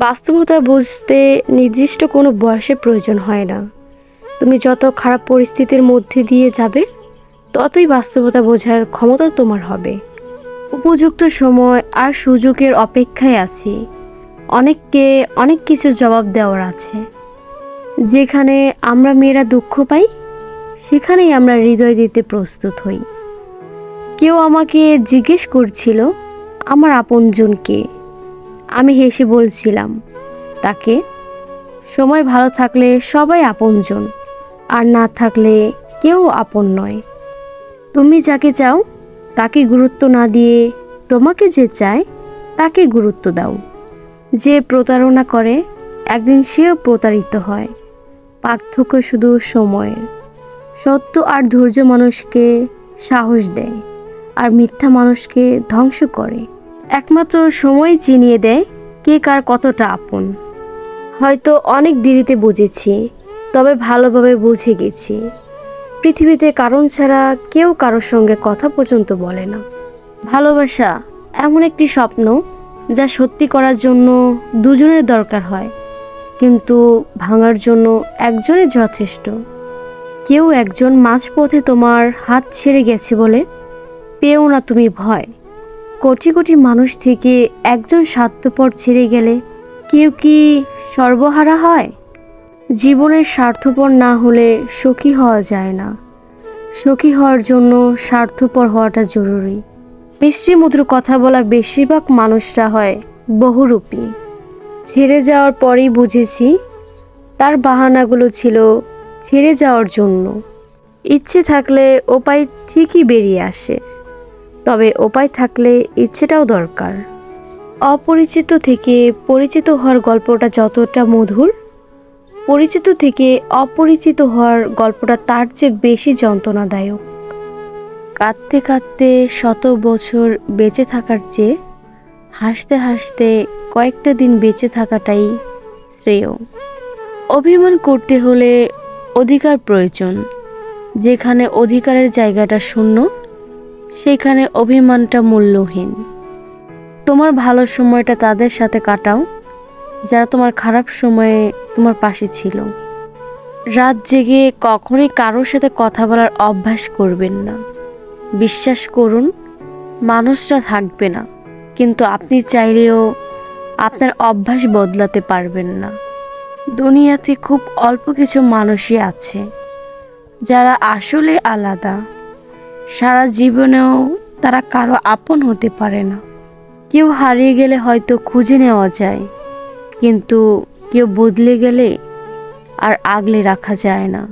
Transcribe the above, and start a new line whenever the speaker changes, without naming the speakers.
বাস্তবতা বুঝতে নির্দিষ্ট কোনো বয়সের প্রয়োজন হয় না। তুমি যত খারাপ পরিস্থিতির মধ্যে দিয়ে যাবে, ততই বাস্তবতা বোঝার ক্ষমতা তোমার হবে। উপযুক্ত সময় আর সুযোগের অপেক্ষায় আছি। অনেককে অনেক কিছু জবাব দেওয়ার আছে। যেখানে আমরা মেয়েরা দুঃখ পাই, সেখানেই আমরা হৃদয় দিতে প্রস্তুত হই। কেউ আমাকে জিজ্ঞেস করছিল, আমার আপনজনকে আমি হেসে বলছিলাম, তাকে, সময় ভালো থাকলে সবাই আপনজন, আর না থাকলে কেউ আপন নয়। তুমি যাকে চাও, তাকে গুরুত্ব না দিয়ে তোমাকে যে চায়, তাকে গুরুত্ব দাও। যে প্রতারণা করে, একদিন সেও প্রতারিত হয়। পার্থক্য শুধু সময়ের। সত্য আর ধৈর্য মানুষকে সাহস দেয়, আর মিথ্যা মানুষকে ধ্বংস করে। একমাত্র সময় চিনিয়ে দেয় কে কার কতটা আপন। হয়তো অনেক দেরিতে বুঝেছি, তবে ভালোভাবে বুঝে গেছি। পৃথিবীতে কারণ ছাড়া কেউ কারোর সঙ্গে কথা পর্যন্ত বলে না। ভালোবাসা এমন একটি স্বপ্ন যা সত্যি করার জন্য দুজনের দরকার হয়, কিন্তু ভাঙার জন্য একজনের যথেষ্ট। কেউ একজন মাঝপথে তোমার হাত ছেড়ে গেছে বলে পেও না তুমি ভয়। কোটি কোটি মানুষ থেকে একজন স্বার্থপর ছেড়ে গেলে কেউ কি সর্বহারা হয়? জীবনের স্বার্থপর না হলে সুখী হওয়া যায় না। সুখী হওয়ার জন্য স্বার্থপর হওয়াটা জরুরি। মিষ্টি মধুর কথা বলা বেশিরভাগ মানুষরা হয় বহুরূপী। ছেড়ে যাওয়ার পরেই বুঝেছি তার বাহানাগুলো ছিল ছেড়ে যাওয়ার জন্য। ইচ্ছে থাকলে উপায় ঠিকই বেরিয়ে আসে। তবে উপায় থাকলে ইচ্ছেটাও দরকার। অপরিচিত থেকে পরিচিত হওয়ার গল্পটা যতটা মধুর, পরিচিত থেকে অপরিচিত হওয়ার গল্পটা তার চেয়ে বেশি যন্ত্রণাদায়ক। কাঁদতে কাঁদতে শত বছর বেঁচে থাকার চেয়ে হাসতে হাসতে কয়েকটা দিন বেঁচে থাকাটাই শ্রেয়। অভিমান করতে হলে অধিকার প্রয়োজন, যেখানে অধিকারের জায়গাটা শূন্য সেখানে অভিমানটা মূল্যহীন। তোমার ভালো সময়টা তাদের সাথে কাটাও, যারা তোমার খারাপ সময়ে তোমার পাশে ছিল। রাত জেগে কখনোই কারোর সাথে কথা বলার অভ্যাস করবেন না। বিশ্বাস করুন, মানুষরা থাকবে না, কিন্তু আপনি চাইলেও আপনার অভ্যাস বদলাতে পারবেন না। দুনিয়াতে খুব অল্প কিছু মানুষই আছে, যারা আসলে আলাদা। সারা জীবনেও তারা কারও আপন হতে পারে না। কেউ হারিয়ে গেলে হয়তো খুঁজে নেওয়া যায়, কিন্তু কেউ বদলে গেলে আর আগলে রাখা যায় না।